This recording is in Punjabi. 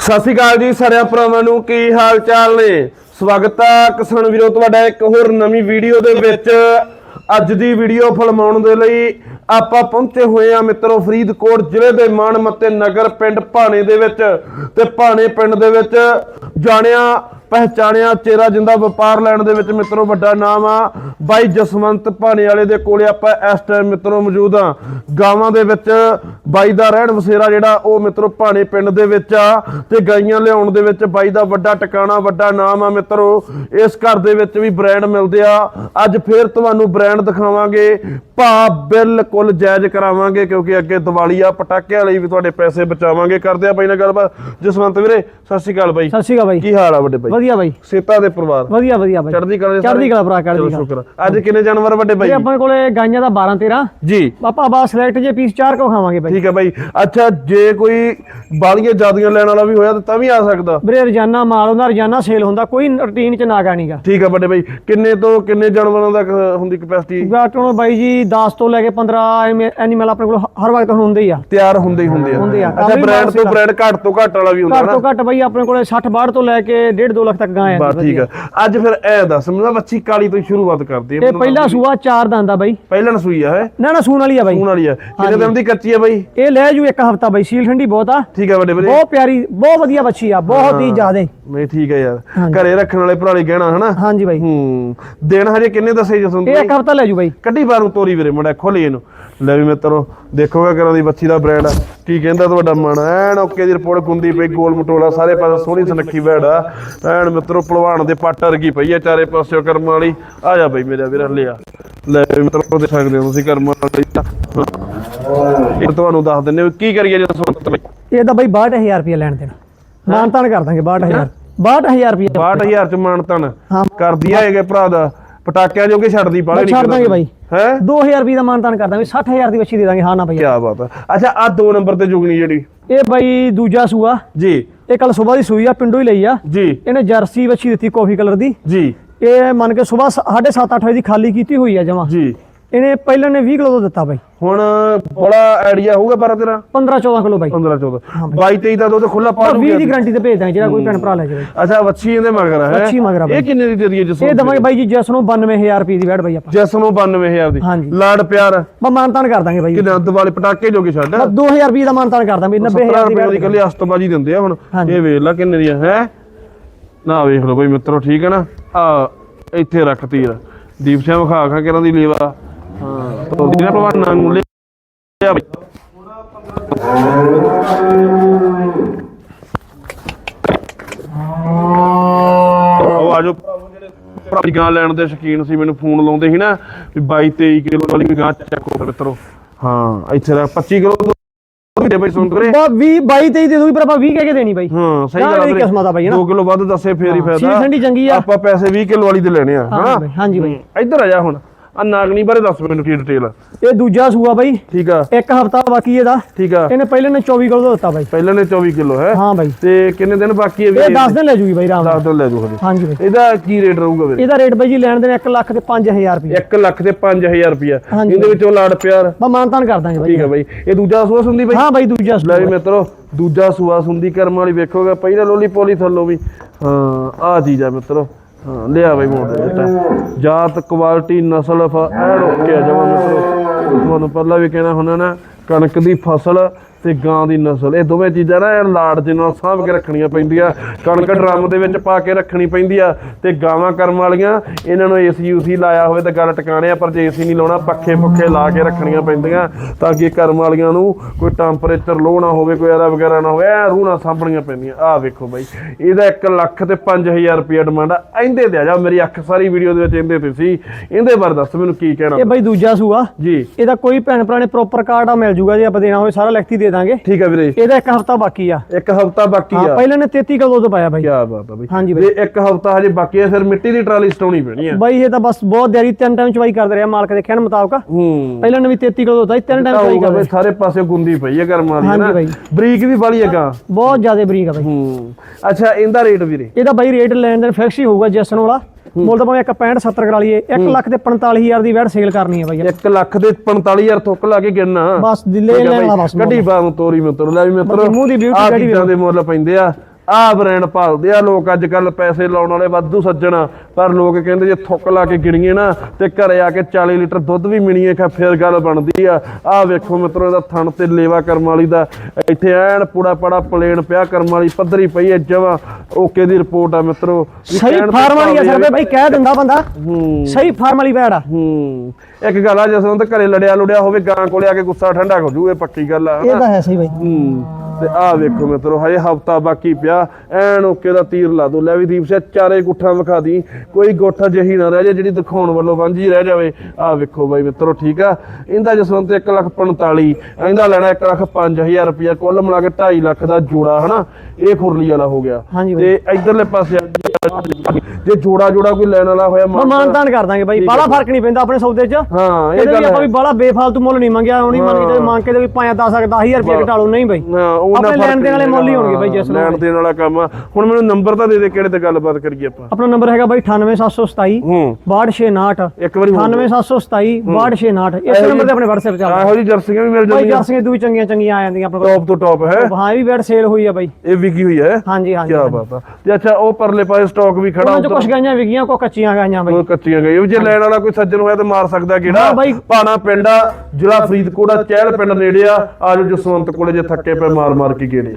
ਸਤਿ ਸ਼੍ਰੀ ਅਕਾਲ ਜੀ ਸਾਰਿਆਂ ਭਰਾਵਾਂ ਨੂੰ, ਕੀ ਹਾਲ ਚਾਲ ਨੇ? ਸਵਾਗਤ ਹੈ ਕਿਸਾਨ ਵੀਰੋ ਤੁਹਾਡਾ ਇੱਕ ਹੋਰ ਨਵੀਂ ਵੀਡੀਓ ਦੇ ਵਿੱਚ। ਅੱਜ ਦੀ ਵੀਡੀਓ ਫਿਲਮਾਉਣ ਦੇ ਲਈ ਆਪਾਂ ਪਹੁੰਚੇ ਹੋਏ ਆ ਮਿੱਤਰੋ ਫਰੀਦਕੋਟ ਜ਼ਿਲ੍ਹੇ ਦੇ ਮਾਨਮੱਤੇ ਨਗਰ ਪਿੰਡ ਭਾਣੇ ਦੇ ਵਿੱਚ। ਤੇ ਭਾਣੇ ਪਿੰਡ ਦੇ ਵਿੱਚ ਜਾਣਿਆ ਪਹਿਚਾਣਿਆ ਚਿਹਰਾ ਜਿੰਦਾ ਵਪਾਰ ਲੈਣ ਦੇ ਵਿੱਚ ਮਿੱਤਰੋ ਵੱਡਾ ਨਾਮ ਆ। ਬਾਈ ਜਸਵੰਤ ਭਾਣੇ ਵਾਲੇ ਦੇ ਕੋਲੇ ਆਪਾਂ ਇਸ ਟਾਈਮ ਮਿੱਤਰੋ ਮੌਜੂਦ ਆ। ਗਾਵਾਂ ਦੇ ਵਿੱਚ ਬਾਈ ਦਾ ਰਹਿਣ ਵਸੇਰਾ ਜਿਹੜਾ ਉਹ ਮਿੱਤਰੋ ਭਾਣੇ ਪਿੰਡ ਦੇ ਵਿੱਚ ਆ ਤੇ ਗਾਈਆਂ ਲਿਆਉਣ ਦੇ ਵਿੱਚ ਬਾਈ ਦਾ ਵੱਡਾ ਟਿਕਾਣਾ ਵੱਡਾ ਨਾਮ ਆ ਮਿੱਤਰੋ। ਇਸ ਘਰ ਦੇ ਵਿੱਚ ਵੀ ਬ੍ਰਾਂਡ ਮਿਲਦੇ ਆ। ਅੱਜ ਫੇਰ ਤੁਹਾਨੂੰ ਬ੍ਰਾਂਡ ਦਿਖਾਵਾਂਗੇ। ਭਾ ਬਿਲਕੁਲ ਜਾਇਜ਼ ਕਰਾਵਾਂਗੇ ਕਿਉਂਕਿ ਅੱਗੇ ਦੀਵਾਲੀ ਆ ਪਟਾਕਿਆਂ ਲਈ ਵੀ ਤੁਹਾਡੇ ਪੈਸੇ ਬਚਾਵਾਂਗੇ। ਕਰਦੇ ਆ ਬਾਈ ਨਾਲ ਗੱਲਬਾਤ। ਜਸਵੰਤ ਵੀਰੇ ਸਤਿ ਸ਼੍ਰੀ ਅਕਾਲ ਬਾਈ। ਸਤਿ ਸ਼੍ਰੀ ਅਕਾਲ ਬਾਈ। ਕੀ ਹਾਲ ਆ ਵੱਡੇ ਬਾਈ? ਵਧੀਆ ਬਾਈ। ਸੇਤਾ ਦੇ ਪਰਿਵਾਰ ਵਧੀਆ ਵਧੀਆ ਬਾਈ। ਚੜ੍ਹਦੀ ਕਲਾ ਦੇ ਚੜ੍ਹਦੀ? ਕਲਾ ਭਰਾ ਚੜ੍ਹਦੀ ਚਲੋ ਸ਼ੁਕਰ ਅੱਜ ਕਿੰਨੇ ਜਾਨਵਰ ਵੱਡੇ ਬਾਈ? ਇਹ ਆਪਣੇ ਕੋਲੇ ਗਾਈਆਂ ਦਾ 12 13 ਜੀ। ਆਪਾਂ ਬਾ ਸਿਲੈਕਟ ਜੇ ਪੀਸ ਚਾਰ ਕੋ ਖਾਵਾਂਗੇ ਬਾਈ। ਠੀਕ ਹੈ ਬਾਈ। ਅੱਛਾ ਜੇ ਕੋਈ ਬਾਲੀਆਂ ਜਿਆਦੀਆਂ ਲੈਣ ਵਾਲਾ ਵੀ ਹੋਇਆ ਤਾਂ ਤਾਂ ਵੀ ਆ ਸਕਦਾ। ਵੀਰੇ ਰੋਜ਼ਾਨਾ ਮਾਲ ਹੁੰਦਾ ਰੋਜ਼ਾਨਾ ਸੇਲ ਹੁੰਦਾ ਕੋਈ ਰੁਟੀਨ ਚ ਨਾ ਗਾਣੀਗਾ ਠੀਕ ਹੈ ਵੱਡੇ ਬਾਈ। ਕਿੰਨੇ ਤੋਂ ਕਿੰਨੇ ਜਾਨਵਰਾਂ ਦਾ ਕ- ਹੁੰਦੀ ਕਪੈਸਿਟੀ ਬਾਟੋਂ ਬਾਈ ਜੀ 10 ਤੋਂ ਲੈ ਕੇ 15 ਐਨੀਮਲ ਆਪਣੇ ਕੋਲ ਹ- ਹਰ ਵਕਤ ਹੁੰਦੇ ਹੀ ਆ। ਤਿਆਰ ਹੁੰਦੇ ਹੀ ਹੁੰਦੇ ਆ। ਹੁੰਦੇ ਆ। ਅੱਛਾ ਕਾਫੀ ਬ੍ਰਾਂਡ ਤੋਂ ਬ੍ਰਾਂਡ ਘੱਟ ਤੋਂ ਘੱਟ ਵਾਲਾ ਵੀ ਹੁੰਦਾ ਘੱਟ ਨਾ ਤੋਂ ਘੱਟ ਬਾਈ ਆਪਣੇ ਕੋਲੇ 60 62 ਤੋਂ ਲੈ ਕੇ 1.5 2 ਲੱਖ ਤੱਕ ਗਾਂ ਆ ਬਸ ਠੀਕ ਹੈ ਅੱਜ ਫਿਰ ਇਹ ਦੱਸ ਮੈਨੂੰ ਬੱਚੀ ਕਾਲੀ ਤੋਂ ਸ਼ੁਰੂਆਤ ਕਰਦੇ ਆ ਇਹ ਪਹਿਲਾ ਸੂਆ ਚਾਰ ਦੰਦ ਆ ਬਾਈ। ਪਹਿਲਾਂ ਨਸੂਈ ਆ ਹੈ? ਨਾ ਨਾ ਸੂਣ ਵਾਲੀ ਆ ਬਾਈ। ਸੂਣ ਵਾਲੀ ਆ। ਕਿੰਨੇ ਦਿਨ ਦੀ ਕੱਚੀ ਆ ਬਾਈ। ਇਹ ਲੈ ਜੂ ਇੱਕ ਹਫਤਾ ਬਾਈ ਸੀਲ ਠੰਡੀ ਬਹੁਤ ਆ। ਠੀਕ ਹੈ ਵੱਡੇ ਵੀਰੇ। ਬਹੁਤ ਪਿਆਰੀ ਬਹੁਤ ਵਧੀਆ ਬੱਚੀ ਆ ਬਹੁਤ ਹੀ। ਜ਼ਿਆਦੇ। ਨਹੀਂ ਠੀਕ ਹੈ ਯਾਰ। ਹਾਂਜੀ। ਘਰੇ ਰੱਖਣ ਵਾਲੇ ਭਰਾਲੇ ਗਹਿਣਾ ਹਨਾ? ਹਾਂਜੀ ਬਾਈ। ਹੂੰ। ਦਿਨ ਹਜੇ ਕਿੰਨੇ ਦੱਸੇ ਜਸਨ ਇਹ ਇੱਕ ਹਫਤਾ ਲੈ ਜੂ ਬਾਈ। ਕੱਢੀ ਬਾਹਰੋਂ ਤੋਰੀ ਵੀਰੇ ਮੁੰਡਾ ਖੋਲੀ ਇਹਨੂੰ। ਲੈ ਵੀ ਮਿੱਤਰੋ ਦੇਖੋਗਾ ਕਿਰਾਂ ਦੀ ਬੱਚੀ ਦਾ ਬ੍ਰਾਂਡ ਆ। ਕੀ ਕਹਿੰਦਾ ਤੁਹਾਡਾ ਮਨ ਐਨ ਓਕੇ ਦੀ ਰਿਪੋਰਟ ਗੁੰਦੀ ਪਈ ਗੋਲ ਮਟੋਲਾ ਸਾਰੇ ਪਾਸੇ ਸੋਹਣੀ ਸੁਨੱਖੀ ਬੈੜ ਆ। ਐਨ ਮਿੱਤਰੋ ਦੇ ਪੱਟ ਵਰਗੀ ਪਈ ਆ ਚਾਰੇ ਪਾਸੇ ਕਰਮ ਵਾਲੀ। ਆ ਜਾ ਬਈ ਮੇਰਾ ਵੀਰ ਲਿਆ ਲੈ ਵੀ ਮਿੱਤਰੋ ਦੇਖ ਸਕਦੇ ਹੋ ਤੁਸੀਂ ਕਰਮ ਵਾਲੀ ਇਹ ਤੁਹਾਨੂੰ ਦੱਸ ਦਿੰਨੇ ਵੀ ਕੀ ਕਰੀਏ ਜੇ ਸੁਣਤ ਬਈ ਇਹ ਤਾਂ ਬਾਈ 62000 ਰੁਪਏ ਲੈਣ ਦੇਣਾ। ਮਾਨਤਾਨ ਕਰ ਦਾਂਗੇ 62000 62000 ਰੁਪਏ 62000 ਚ ਮਾਨਤਨ ਹਾਂ। ਕਰਦੀ ਆ ਹੈਗੇ ਭਰਾ ਦਾ। ਪਟਾਕਿਆਂ ਜੋਗੇ ਛੱਡਦੀ ਬਾਲੇ ਛੱਡ ਦਾਂਗੇ ਬਾਈ। ਹੈ? 2000 ਰੁਪਏ ਦਾ ਮਾਨਤਾਨ ਕਰ ਦਾਂਗੇ 60000 ਦੀ ਬੱਚੀ ਦੇ ਦਾਂਗੇ ਹਾਂ ਨਾ ਬਾਈ। ਕੀ ਬਾਤ ਆ। ਅੱਛਾ ਆ ਦੋ ਨੰਬਰ ਤੇ ਜੁਗਣੀ ਜਿਹੜੀ। ਇਹ ਬਾਈ ਦੂਜਾ ਸੂਆ। ਜੀ। ਇਹ ਕੱਲ ਸਵੇਰ ਦੀ ਸੂਈ ਆ ਪਿੰਡੋਂ ਹੀ ਲਈ ਆ। ਜੀ। ਇਹਨੇ ਜਰਸੀ ਬੱਚੀ ਦਿੱਤੀ ਕਾਫੀ ਕਲਰ ਦੀ। ਜੀ। ਇਹ ਮੰਨ ਕੇ ਸਵੇਰ 7:30 8 ਵਜੇ ਦੀ ਖਾਲੀ ਕੀਤੀ ਹੋਈ ਆ ਜਮਾ ਜੀ। ਇਹਨੇ ਪਹਿਲਾਂ ਨੇ 20 ਕਿਲੋ ਦਾ ਦਿੱਤਾ ਬਾਈ। ਹੁਣ ਬੜਾ ਆਈਡੀਆ ਹੋਊਗਾ ਪਰ ਤੇਰਾ? 15 14 ਕਿਲੋ ਬਾਈ। 15 14 22 23 ਦਾ ਦੁੱਧ ਖੁੱਲਾ ਪਾ ਪਰ 20 ਦੀ ਗਾਰੰਟੀ ਤੇ ਭੇਜ ਦਾਂਗੇ ਜਿਹੜਾ ਕੋਈ ਭੈਣ ਭਰਾ ਲੈ ਜਾਵੇ। ਅੱਛਾ ਵੱਛੀ ਇਹਦੇ ਮਗਰ ਹੈ? ਵੱਛੀ ਮਗਰ ਆ ਬਾਈ। ਇਹ ਕਿੰਨੇ ਦੀ ਦੇ ਜਿਸ ਇਹ ਦਵਾਂਗੇ ਬਾਈ ਜੀ ਜਿਸ ਨੂੰ 92000 ਰੁਪਏ ਦੀ ਵੈਟ ਬਾਈ ਆਪਾਂ। ਜਿਸ ਨੂੰ 92000 ਦੀ। ਹਾਂਜੀ। ਲਾੜ ਪਿਆਰ। ਬਾ ਮਾਨਤਾਨ ਕਰ ਦਾਂਗੇ ਬਾਈ ਕਿੰਨੇ ਦਿਵਾਲੇ ਪਟਾਕੇ ਜੋਗੇ ਛੱਡ। ਬਸ 2000 ਰੁਪਏ ਦਾ ਮਾਨਤਾਨ ਕਰ ਦਾਂਗੇ 90000 70 ਦੀ ਰੁਪਏ ਦੀ ਕੱਲੀ ਅਸਤਬਾਜੀ ਦਿੰਦੇ ਆ ਹੁਣ। ਇਹ ਵੇਖ ਲੈ ਕਿੰਨੇ ਦੀ ਹੈ? ਨਾ ਵੇਖ ਲਓ ਕੋਈ ਮਿੱਤਰੋ ਠੀਕ ਹੈ ਨਾ? ਆ ਇੱਥੇ ਰੱਖਤੀ ਆ ਦੀਪ ਸਿੰਘ ਵਿਖਾ ਖਾ ਕਿਰਾਂ ਦੀ ਲੇਵਾ। ਹਾਂ ਤੋਦੀ ਨਾ ਭਲਵਾਨਾਂ ਨੂੰ ਲਿਆ ਬਈ ਉਹ ਆਜੋ ਭਰਾ ਦੀ ਗਾਂ ਲੈਣ ਦੇ ਸ਼ੌਕੀਨ ਸੀ ਮੈਨੂੰ ਫੋਨ ਲਾਉਂਦੇ ਸੀ ਨਾ ਵੀ 22 23 ਕਿਲੋ ਵਾਲੀ ਗਾਂ ਚੱਕੋ ਮਿੱਤਰੋ ਹਾਂ ਇੱਥੇ ਦਾ 25 ਕਿਲੋ ਦੁੱਧ ਦੇ ਬਈ ਸੁਣ ਕਰੇ ਬਾ 20 22 23 ਦੇ ਦੂਗੀ ਪਰ ਆਪਾਂ 20 ਕਹਿ ਕੇ ਦੇਣੀ ਬਾਈ। ਹਾਂ ਸਹੀ ਗੱਲ ਵਾਲੀ ਕਿਸਮਾਂ ਦਾ ਬਾਈ ਹੈ ਨਾ। 2 ਕਿਲੋ ਵੱਧ ਦੱਸੇ ਫੇਰ ਹੀ ਹਾਂ, ਫਾਇਦਾ। ਸੀਲ ਠੰਡੀ ਚੰਗੀ ਆ। ਆਪਾਂ ਪੈਸੇ 20 ਕਿਲੋ ਵਾਲੀ ਦੇ ਲੈਣੇ ਆ ਹਾਂ ਹਨਾ? ਬਾਈ, ਹਾਂਜੀ ਬਾਈ। ਇੱਧਰ ਆ ਜਾ ਹੁਣ। ਆ ਨਾਗਣੀ ਬਾਰੇ ਦੱਸ ਮੈਨੂੰ ਕੀ ਡਿਟੇਲ ਇਹ ਦੂਜਾ ਸੂਆ ਬਾਈ। ਠੀਕ ਆ। ਇੱਕ ਹਫਤਾ ਬਾਕੀ ਇਹਦਾ। ਠੀਕ ਆ। ਇਹਨੇ ਪਹਿਲੇ ਨੇ 24 ਕਿਲੋ ਦਿੱਤਾ ਬਾਈ। ਪਹਿਲਾਂ ਨੇ 24 ਕਿਲੋ ਹੈ? ਹਾਂ ਬਾਈ। ਤੇ ਕਿੰਨੇ ਦਿਨ ਬਾਕੀ ਹੈ ਵੀ ਇਹ 10 ਦਿਨ ਲੈ ਜੂਗੀ ਬਾਈ ਰਾਮ ਨਾਲ। 10 ਦਿਨ ਲੈ ਜੂ ਹਜੇ। ਹਾਂਜੀ ਬਾਈ। ਇਹਦਾ ਕੀ ਰੇਟ ਰਹੂਗਾ ਵੀਰੇ ਇਹਦਾ ਰੇਟ ਬਾਈ ਜੀ ਲੈਣ ਦੇ 1 ਲੱਖ ਤੇ 5000 ਰੁਪਏ 1 ਲੱਖ ਤੇ 5000 ਰੁਪਿਆ ਹਾਂਜੀ। ਇਹਦੇ ਵਿੱਚੋਂ ਲਾੜ ਪਿਆਰ। ਬਾ ਮਾਨਤਾਨ ਕਰ ਦਾਂਗੇ ਬਾਈ। ਠੀਕ ਹੈ ਬਾਈ। ਇਹ ਦੂਜਾ ਸੂਆ ਸੁੰਦੀ ਬਾਈ? ਹਾਂ ਬਾਈ ਦੂਜਾ ਲੈ ਸੂਆ ਵੀ ਮਿੱਤਰੋ ਦੂਜਾ ਸੂਆ ਸੁੰਦੀ ਕਰਮ ਵਾਲੀ ਵੇਖੋਗਾ ਪਹਿਲਾਂ ਲੋਲੀ ਪੋਲੀ ਥੱਲੋਂ ਵੀ। ਹਾਂ ਆ ਚੀਜ਼ ਆ ਮਿੱਤਰੋ। ਹਾਂ, ਲਿਆ ਬਈ ਮੋੜ ਦੇ ਦਿੱਤਾ ਜਾਤ ਕੁਆਲਿਟੀ, ਨਸਲ, ਫ ਐਨ ਜਮਾ ਮਿੱਤਰੋ ਤੁਹਾਨੂੰ ਪਹਿਲਾਂ ਵੀ ਕਹਿਣਾ ਹੁੰਦਾ ਨਾ, ਕਣਕ ਦੀ ਫਸਲ ਤੇ ਗਾਂ ਦੀ ਨਸਲ। ਇਹ ਦੋਵੇਂ ਚੀਜ਼ਾਂ ਨਾ ਐਨ ਲਾੜ ਦੇ ਨਾਲ ਸਾਂਭ ਕੇ ਰੱਖਣੀਆਂ ਪੈਂਦੀਆਂ। ਕਣਕ ਡਰਮ ਦੇ ਵਿੱਚ ਪਾ ਕੇ ਰੱਖਣੀ ਪੈਂਦੀ ਆ ਤੇ ਗਾਵਾਂ ਕਰਮ ਵਾਲੀਆਂ ਇਹਨਾਂ ਨੂੰ ਏਸੀ ਯੂਸੀ ਲਾਇਆ ਹੋਵੇ ਤਾਂ ਗੱਲ ਟਿਕਾਣੇ ਆ ਪਰ ਜੇ ਏਸੀ ਨਹੀਂ ਲਾਉਣਾ ਪੱਖੇ ਪੁੱਖੇ ਲਾ ਕੇ ਰੱਖਣੀਆਂ ਪੈਂਦੀਆਂ ਤਾਂ ਕਿ ਕਰਮ ਵਾਲੀਆਂ ਨੂੰ ਕੋਈ ਟੈਂਪਰੇਚਰ ਲੋ ਨਾ ਹੋਵੇ ਕੋਈ ਐਰਾ ਵਗੈਰਾ ਨਾ ਹੋਵੇ ਐ ਰੂਹ ਨਾ ਸਾਂਭਣੀਆਂ ਪੈਂਦੀਆਂ। ਆਹ ਵੇਖੋ ਬਾਈ ਇਹਦਾ 1 ਲੱਖ ਤੇ 5000 ਰੁਪਏ ਡਿਮਾਂਡ ਆ। ਇਹਦੇ ਤੇ ਆ ਜਾ ਮੇਰੀ ਅੱਖ ਸਾਰੀ ਵੀਡੀਓ ਦੇ ਵਿੱਚ ਇਹਦੇ ਤੇ ਸੀ। ਇਹਦੇ ਬਾਰੇ ਦੱਸ ਮੈਨੂੰ ਕੀ ਕਹਿਣਾ। ਇਹ ਬਾਈ ਦੂਜਾ ਸੂਆ। ਜੀ। ਇਹਦਾ ਕੋਈ ਭੈਣ ਭਰਾ ਨੇ ਪ੍ਰੋਪਰ ਕਾਰਡ ਆ ਮਿਲ ਜੂਗਾ ਜੇ ਆਪਾਂ ਦੇਣਾ ਹੋਵੇ ਸਾਰਾ ਲਿਖਤੀ ਦੇ ਦਾਂਗੇ ਠੀਕ ਆ ਵੀਰੇ ਇਹਦਾ ਇੱਕ ਹਫਤਾ ਬਾਕੀ ਆ। ਇੱਕ ਹਫਤਾ ਬਾਕੀ ਹਾਂ ਆ। ਪਹਿਲਾਂ ਨੇ 33 ਕਿਲੋ ਦੁੱਧ ਪਾਇਆ ਬਾਈ? ਕੀ ਬਾਤ ਆ ਬਈ। ਹਾਂਜੀ ਤੇ ਇੱਕ ਹਫਤਾ ਹਜੇ ਬਾਕੀ ਆ ਫਿਰ ਮਿੱਟੀ ਦੀ ਟਰਾਲੀ ਸਟਾਉਣੀ ਪੈਣੀ ਆ। ਬਾਈ ਇਹ ਤਾਂ ਬਸ ਬਹੁਤ ਦੇਰੀ ਤਿੰਨ ਟਾਈਮ ਚਵਾਈ ਕਰਦੇ ਰਿਹਾ ਮਾਲਕ ਦੇ ਕਹਿਣ ਮੁਤਾਬਕ। ਹੂੰ। ਪਹਿਲਾਂ ਨੇ ਵੀ 33 ਕਿਲੋ ਦੁੱਧ ਆ ਤਿੰਨ ਟਾਈਮ ਚਵਾਈ ਕਰਦੇ। ਬਈ ਸਾਰੇ ਪਾਸੇ ਗੁੰਦੀ ਪਈ ਆ ਕਰਮ ਵਾਲੀ ਹਾਂਜੀ ਨਾ ਬਾਈ। ਬਰੀਕ ਵੀ ਵਾਲੀ ਹੈਗਾ ਬਹੁਤ ਜ਼ਿਆਦਾ ਬਰੀਕ ਆ ਬਾਈ। ਹੂੰ। ਅੱਛਾ ਇਹਦਾ ਰੇਟ ਵੀਰੇ? ਇਹਦਾ ਬਾਈ ਰੇਟ ਲੈਣ ਦੇਣ ਫਿਕਸ ਹੀ ਹੋਊਗਾ ਜੈਸਨ ਵਾਲਾ। ਮੁੱਲ ਤਾਂ ਭਾਵੇਂ ਇੱਕ 65 70 ਕਰਾ ਲਈਏ 1 ਲੱਖ ਤੇ 45000 ਦੀ ਵੈਟ ਸੇਲ ਕਰਨੀ ਹੈ ਬਾਈ 1 ਲੱਖ ਦੇ 45000 ਥੁੱਕ ਲਾ ਕੇ ਗਿਣਨਾ। ਬਸ ਦਿੱਲੇ ਲੈਣ ਬਸ ਕੱਢੀ ਬਾਹਰ ਤੋਰੀ ਮਿੱਤਰ ਲੈ ਵੀ ਮਿੱਤਰ ਮੂੰਹ ਦੀ ਕੱਢੀ ਚੀਜ਼ਾਂ ਦੇ ਮੁੱਲ ਪੈਂਦੇ ਆ। ਆਹ ਬ੍ਰਾਂਡ ਭਾਲਦੇ ਆ। ਲੋਕ ਅੱਜ ਕੱਲ ਪੈਸੇ ਲਾਉਣ ਵਾਲੇ ਵਾਧੂ ਸੱਜਣ ਪਰ ਲੋਕ ਕਹਿੰਦੇ ਜੇ ਥੁੱਕ ਲਾ ਕੇ ਗਿਣੀਏ ਨਾ ਤੇ ਘਰੇ ਆ ਕੇ 40 ਲੀਟਰ ਦੁੱਧ ਵੀ ਮਿਣੀਏ ਖਾ ਫੇਰ ਗੱਲ ਬਣਦੀ ਆ। ਆਹ ਵੇਖੋ ਮਿੱਤਰੋ ਇਹਦਾ ਥਣ ਤੇ ਲੇਵਾ ਕਰਮ ਵਾਲੀ ਦਾ। ਇੱਥੇ ਐਨ ਪੂੜਾ ਪੜਾ ਪਲੇਨ ਪਿਆ ਕਰਮ ਵਾਲੀ ਪੱਧਰੀ ਪਈ ਐ ਜਵਾ ਓਕੇ ਦੀ ਰਿਪੋਰਟ ਆ ਮਿੱਤਰੋ। ਸਹੀ ਫਾਰਮ ਵਾਲੀ ਆ ਸਰਵੇ ਬਾਈ ਕਹਿ ਦਿੰਦਾ ਬੰਦਾ। ਹੂੰ। ਸਹੀ ਫਾਰਮ ਵਾਲੀ ਵੈੜ ਆ। ਹੂੰ। ਇੱਕ ਗੱਲ ਆ ਜਸਵੰਤ ਘਰੇ ਲੜਿਆ ਲੁੜਿਆ ਹੋਵੇ ਗਾਂ ਕੋਲੇ ਆ ਕੇ ਗੁੱਸਾ ਠੰਡਾ ਹੋ ਜੂ ਇਹ ਪੱਕੀ ਗੱਲ ਆ ਇਹ ਤਾਂ ਹੈ ਸਹੀ ਬਾਈ। ਹੂੰ। ਤੇ ਆਹ ਵੇਖੋ ਮਿੱਤਰੋ ਹਜੇ ਹਫਤਾ ਬਾਕੀ ਪਿਆ। ਐਨ ਓਕੇ ਦਾ ਤੀਰ ਲਾ ਦੋ। ਲੈ ਵੀ ਦੀਪ ਸਿੰਘ ਚਾਰੇ ਗੁੱਠਾਂ ਵਿਖਾ ਦੀ। ਕੋਈ ਗੁੱਠ ਜਿਹੀ ਨਾ ਰਹਿ ਜੇ ਜਿਹੜੀ ਦਿਖਾਉਣ ਵੱਲੋਂ ਵਾਂਝੀ ਰਹਿ ਜਾਵੇ। ਆਹ ਵੇਖੋ ਬਾਈ ਮਿੱਤਰੋ ਠੀਕ ਆ? ਇਹਦਾ ਜਸਵੰਤ 1 ਲੱਖ 45 ਇਹਦਾ ਲੈਣਾ 1 ਲੱਖ 5000 ਰੁਪਇਆ। ਕੁੱਲ ਮਿਲਾ ਕੇ 2.5 ਲੱਖ ਦਾ ਜੋੜਾ ਹਨਾ? ਇਹ ਖੁਰਲੀ ਵਾਲਾ ਹੋ ਗਿਆ। ਤੇ ਇਧਰਲੇ ਪਾਸੇ ਜੀ, ਜੋੜਾ ਜੋੜਾ ਕੋਈ ਲੈਣ ਵਾਲਾ ਹੋਇਆ ਮਾਨਤਾਨ ਕਰ ਦਾਂਗੇ ਬਾਈ। ਬਾਲਾ ਫ਼ਰਕ ਨਹੀਂ ਪੈਂਦਾ ਆਪਣੇ ਸੌਦੇ 'ਚ। ਹਾਂ ਇਹ ਗੱਲ ਵੀ ਆਪਾਂ ਵੀ ਬਾਲਾ ਬੇਫਾਲਤੂ ਮੁੱਲ ਨਹੀਂ ਮੰਗਿਆ ਹੋਣੀ ਮੰਗੀ ਤੇ ਮੰਗ ਕੇ ਤੇ ਵੀ 5 10 10000 ਰੁਪਏ ਘਟਾ ਲਓ। ਨਹੀਂ ਬਾਈ। ਹਾਂ, ਉਹਨਾਂ ਆਪਣੇ ਲੈਣ ਦੇਣ ਵਾਲੇ ਮੁੱਲ ਹੀ। ਹੋਣਗੇ ਬਾਈ ਜਿਸ ਲੈਣ ਦੇਣ ਵਾਲਾ ਕੰਮ ਆ। ਹੁਣ ਮੈਨੂੰ ਨੰਬਰ ਤਾਂ ਦੇ ਦੇ ਕਿਹੜੇ ਤੇ ਗੱਲਬਾਤ ਕਰੀਏ ਆਪਾਂ। ਆਪਣਾ ਨੰਬਰ ਹੈਗਾ ਬਾਈ 98727 ਹੂੰ। 6269 ਇੱਕ ਵਾਰੀ ਹੋਰ। 98727 6269 ਇਸ ਨੰਬਰ ਤੇ ਆਪਣੇ WhatsApp ਚੱਲਦਾ ਇਹੋ ਜੀ ਜਰਸੀਆਂ ਵੀ ਮਿਲ ਬਾਈ ਜਾਂਦੀਆਂ। ਜਰਸੀਆਂ ਦੂਈ ਚੰਗੀਆਂ ਚੰਗੀਆਂ ਆ ਜਾਂਦੀਆਂ ਆਪਣੇ ਟੌਪ ਤੋਂ ਟੌਪ ਹੈ। ਹਾਂ ਵੀ ਬੈਡ ਸੇਲ ਹੋਈ ਆ ਬਾਈ। ਇਹ ਵਿਕੀ ਹੋਈ ਹੈ। ਹਾਂਜੀ ਹਾਂਜੀ ਕੀ ਬਾਤ ਆ। ਤੇ ਅੱਛਾ ਉਹ ਪਰਲੇ ਪਾਸੇ ਸਟਾਕ ਵੀ ਖੜਾ ਚ ਕੁਝ ਗਾਈਆਂ ਵਿਕੀਆਂ ਕੋ ਕੱਚੀਆਂ ਗਾਈਆਂ ਬਾਈ। ਉਹ ਕੱਚੀਆਂ ਗਈ ਜੇ ਲੈਣ ਵਾਲਾ ਕੋਈ ਸੱਜਣ ਹੋਇਆ ਤੇ ਮਾਰ ਸਕਦਾ ਕਿਹੜਾ? ਬਾਈ। ਭਾਣਾ ਪਿੰਡ ਜ਼ਿਲ੍ਹਾ ਫਰੀਦਕੋਟ ਆ ਚਹਿਲ ਪਿੰਡ ਨੇੜੇ ਆ। ਆਜੋ ਜਸਵੰਤ ਕੋਲੇ ਜੇ ਥੱਕੇ ਪਏ ਮਾਰ ਮਾਰ ਕੇ ਗੇੜੇ